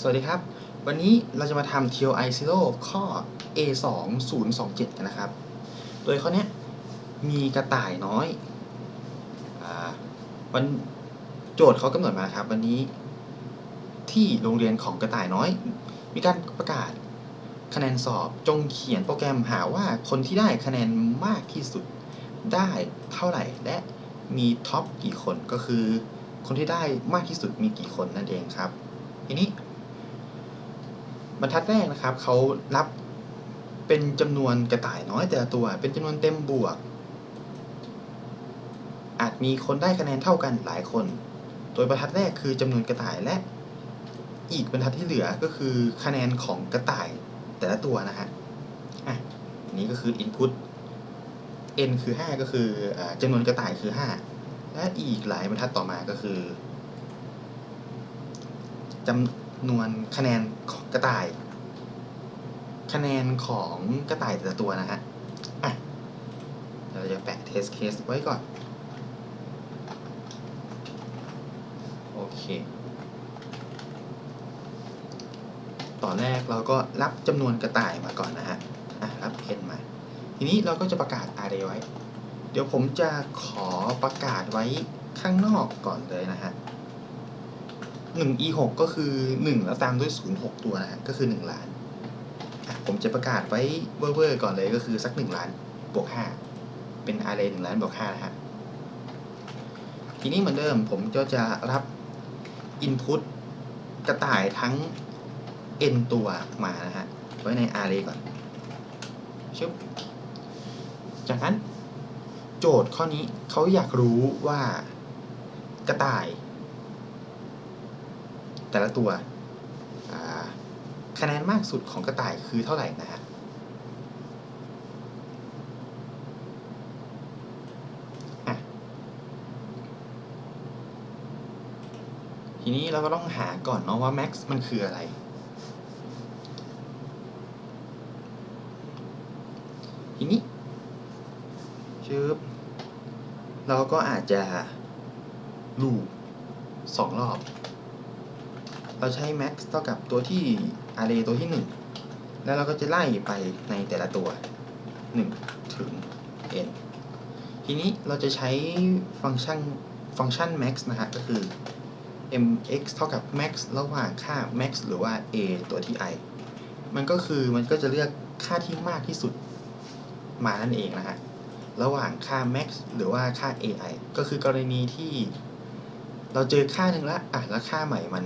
สวัสดีครับ วันนี้เราจะมาทำ TOI Zero ข้อ A 2 0 2 7กันนะครับ โดยข้อนี้มีกระต่ายน้อยอวันโจทย์เขากำหนดมาครับวันนี้ ที่โรงเรียนของกระต่ายน้อย มีการประกาศคะแนนสอบจงเขียนโปรแกรมหาว่าคนที่ได้คะแนนมากที่สุดได้เท่าไหร่ และมีท็อปกี่คนก็คือ คนที่ได้มากที่สุดมีกี่คนนั่นเองครับทีนี้ บรรทัดแรกนะครับเขารับเป็นจำนวนกระต่ายน้อยแต่ละตัว เป็นจำนวนเต็มบวก อาจมีคนได้คะแนนเท่ากันหลายคน โดยบรรทัดแรกคือจำนวนกระต่ายและ อีกบรรทัดที่เหลือก็คือคะแนนของกระต่ายแต่ละตัวนะฮะอะนี้ก็คือ input n คือ 5 ก็คืออจำนวนกระต่ายคือ 5 และอีกหลายบรรทัดต่อมาก็คือจำ นวนคะแนนของกระต่าย คะแนนของกระต่ายแต่ละตัวนะฮะอะเราจะแปะ test case ไว้ก่อน โอเค ตอนแรกเราก็รับจำนวนกระต่ายมาก่อนนะฮะ อะ รับ n มา ทีนี้เราก็จะประกาศ array ไว้ เดี๋ยวผมจะขอประกาศไว้ข้างนอกก่อนเลยนะฮะ หนึ่ง e หกก็คือหนึ่งแล้วตามด้วยศูนย์หกตัวนะฮะก็คือหนึ่งล้านอะผมจะประกาศไว้เวอร์ๆก่อนเลยก็คือสักหนึ่งล้านบวกห้าเป็น array หนึ่งล้านบวกห้านะฮะ ทีนี้เหมือนเดิมผมก็จะรับ input กระต่ายทั้ง n ตัวมานะฮะ ไว้ใน array ก่อนชึบจากนั้น โจทย์ข้อนี้เขาอยากรู้ว่ากระต่าย แต่ละตัวคะแนนมากสุดของกระต่ายคือเท่าไหร่นะฮะทีนี้เราก็ต้องหาก่อนเนาะว่า max มันคืออะไร ทีนี้ชึบเราก็อาจจะลูปสองรอบ เราใช้ max เท่ากับตัวที่ array ตัวที่ 1 แล้วเราก็จะไล่ไปในแต่ละตัว 1 ถึง n ทีนี้เราจะใช้ฟังก์ชันฟังก์ชัน max นะฮะก็คือ mx เท่ากับ max ระหว่างค่า max หรือว่า a ตัวที่ i มันก็คือมันก็จะเลือกค่าที่มากที่สุดมานั่นเองนะฮะ ระหว่างค่า max หรือว่าค่า ai ก็คือกรณีที่ เราเจอค่าหนึ่งแล้วอะแล้วค่าใหม่มัน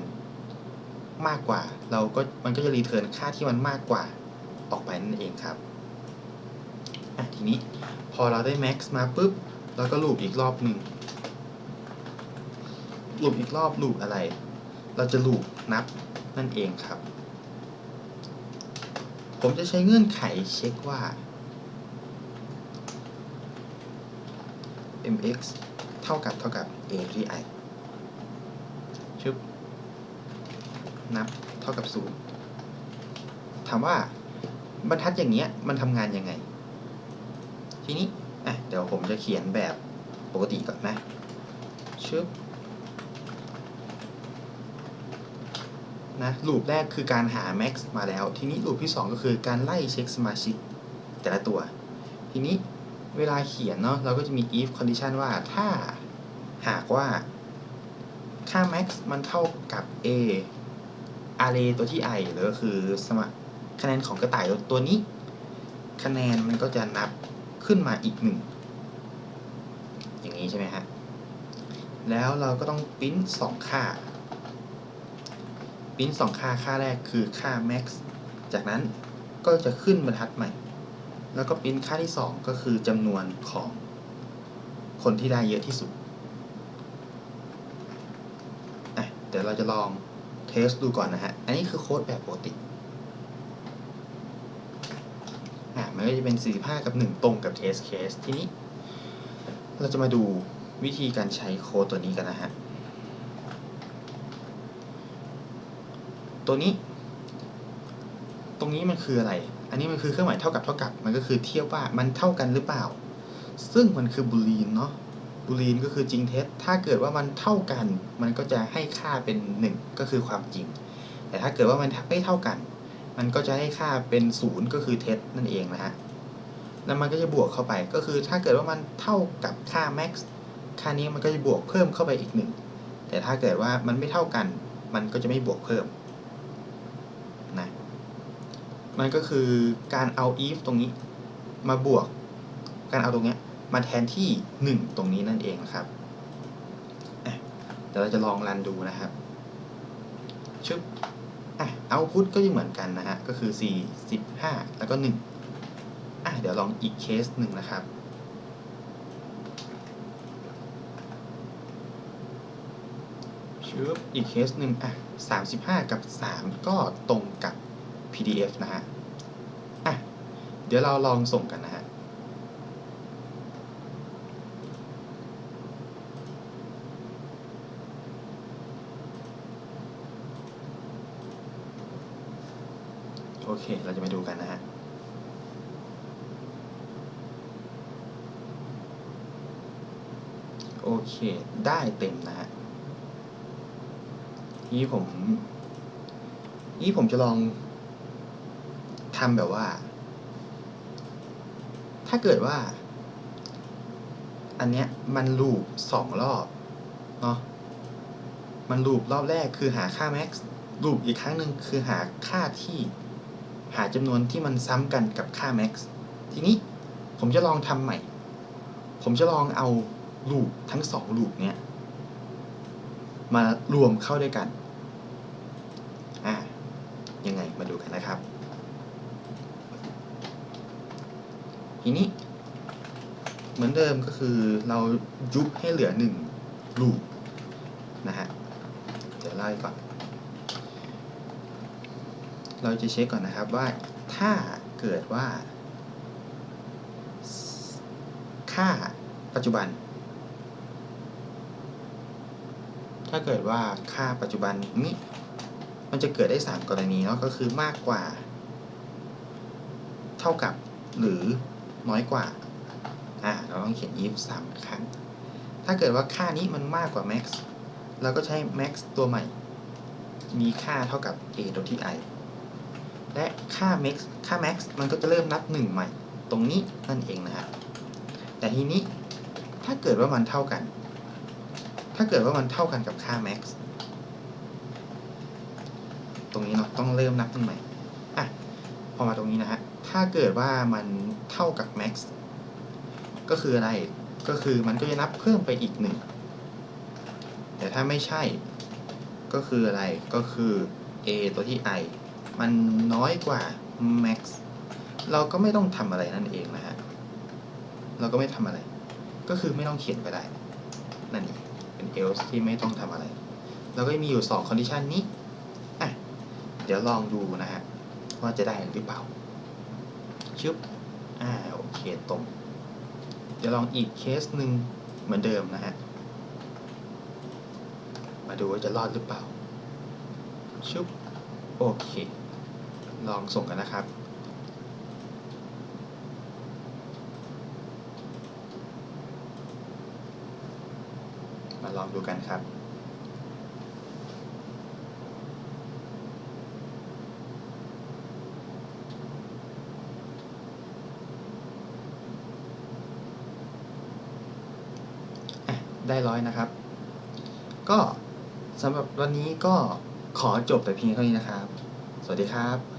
มากกว่า เราก็มันก็จะรีเทิร์นค่าที่มันมากกว่าออกไปนั่นเองครับอะทีนี้พอเราได้ max มาปุ๊บเราก็ลูปอีกรอบหนึ่งลูปอีกรอบลูปอะไร เราจะลูปนับนั่นเองครับ ผมจะใช้เงื่อนไขเช็คว่า mx เท่ากับเท่ากับ a ที่ i ชึบ นับเท่ากับศูนย์ถามว่าบรรทัดอย่างเงี้ยมันทำงานยังไง ทีนี้อะเดี๋ยวผมจะเขียนแบบปกติก่อนนะชึบนะลูปแรกคือการหา max มาแล้ว ทีนี้ลูปที่ 2 ก็คือการไล่เช็คสมาชิกแต่ละตัว ทีนี้เวลาเขียนเนาะเราก็จะมี if condition ว่าถ้าหากว่าค่า max มันเท่ากับ a array ตัวที่ i หรือก็คือสมคะแนนของกระต่ายตัวนี้ คะแนนมันก็จะนับขึ้นมาอีกหนึ่งอย่างนี้ใช่ไหมฮะ แล้วเราก็ต้องปริ้นสองค่าปริ้นสองค่าค่าแรกคือค่า max จากนั้นก็จะขึ้นบรรทัดใหม่ แล้วก็ปริ้นค่าที่ 2 ก็คือจำนวนของคนที่ได้เยอะที่สุดอ่เดี๋ยวเราจะลอง สดูก่อนนะฮะ อันนี้คือโค้ดแบบปกติอะมันก็จะเป็น 45 กับ 1 ตรงกับ test case ทีนี้ เราจะมาดูวิธีการใช้โค้ดตัวนี้กันนะฮะ ตัวนี้ ตรงนี้มันคืออะไร อันนี้มันคือเครื่องหมายเท่ากับเท่ากับ มันก็คือเทียบว่ามันเท่ากันหรือเปล่า ซึ่งมันคือบูลีนเนาะ บูลีนก็คือจริงเท็จ ถ้าเกิดว่ามันเท่ากัน มันก็จะให้ค่าเป็น 1 ก็คือความจริง แต่ถ้าเกิดว่ามันไม่เท่ากัน มันก็จะให้ค่าเป็นศูนย์ก็คือเท็จนั่นเองนะฮะ แล้วมันก็จะบวกเข้าไป ก็คือถ้าเกิดว่ามันเท่ากับค่า max ค่านี้มันก็จะบวกเพิ่มเข้าไปอีกหนึ่งแต่ถ้าเกิดว่ามันไม่เท่ากัน มันก็จะไม่บวกเพิ่มนะมันก็คือการเอา if ตรงนี้มาบวก การเอาตรงเนี้ย มาแทนที่ 1 ตรงนี้นั่นเองนะครับเดี๋ยวเราจะลองรันดูนะครับชึบอะเอาพุทก็จะเหมือนกันนะฮะ ก็คือ 4 15 แล้วก็ 1 อะ เดี๋ยวลองอีกเคสหนึ่งนะครับ ชึบอีกเคสหนึ่งอะ 35 กับ 3 ก็ตรงกับ PDF นะฮะ อะ เดี๋ยวเราลองส่งกันนะฮะ โอเค เราจะมาดูกันนะฮะโอเค ได้เต็มนะฮะนี่ผมนี่ผมจะลองทำแบบว่า ถ้าเกิดว่า อันเนี้ยมันลูปสองรอบเนาะมันลูปรอบแรกคือหาค่า max ลูปอีกครั้งหนึ่งคือหาค่าที่ หาจำนวนที่มันซ้ำกันกับค่า max ทีนี้ผมจะลองทำใหม่ ผมจะลองเอาลูปทั้งสองลูปเนี้ยมารวมเข้าด้วยกัน อ่ายังไงมาดูกันนะครับ ทีนี้ เหมือนเดิมก็คือเรายุบให้เหลือหนึ่งลูปนะฮะ เดี๋ยวไล่ก่อน เราจะเช็คก่อนนะครับว่าถ้าเกิดว่า ค่าปัจจุบัน ถ้าเกิดว่าค่าปัจจุบันนี้มันจะเกิดได้ 3 กรณีเนาะก็คือมากกว่า เท่ากับหรือน้อยกว่าอ่าเราต้องเขียน if 3 ครั้ง ถ้าเกิดว่าค่านี้มันมากกว่า max เราก็ใช้ max ตัวใหม่ มีค่าเท่ากับ a ตัวที่ i และค่า max ค่า max มันก็จะเริ่มนับ 1 ใหม่ ตรงนี้นั่นเองนะฮะแต่ทีนี้ถ้าเกิดว่ามันเท่ากัน ถ้าเกิดว่ามันเท่ากันกับค่า max ตรงนี้เนาะต้องเริ่มนับตั้งใหม่อะพอมาตรงนี้นะฮะ ถ้าเกิดว่ามันเท่ากับ max ก็คืออะไร ก็คือมันก็จะนับเพิ่มไปอีกหนึ่ง แต่ถ้าไม่ใช่ ก็คืออะไร ก็คือ a ตัวที่ i มันน้อยกว่า max เราก็ไม่ต้องทำอะไรนั่นเองนะฮะ เราก็ไม่ทำอะไร ก็คือไม่ต้องเขียนก็ได้ นั่นเอง เป็น else ที่ไม่ต้องทำอะไร เราก็มีอยู่ 2 condition นี้ อะ เดี๋ยวลองดูนะฮะ ว่าจะได้หรือเปล่า ชึบ อ่า โอเค ตรง เดี๋ยวลองอีกเคสหนึ่งเหมือนเดิมนะฮะ มาดูว่าจะรอดหรือเปล่า ชุบ โอเค ลองส่งกันนะครับ มาลองดูกันครับได้ร้อยนะครับ ก็สำหรับวันนี้ก็ขอจบแต่เพียงเท่านี้นะครับ สวัสดีครับ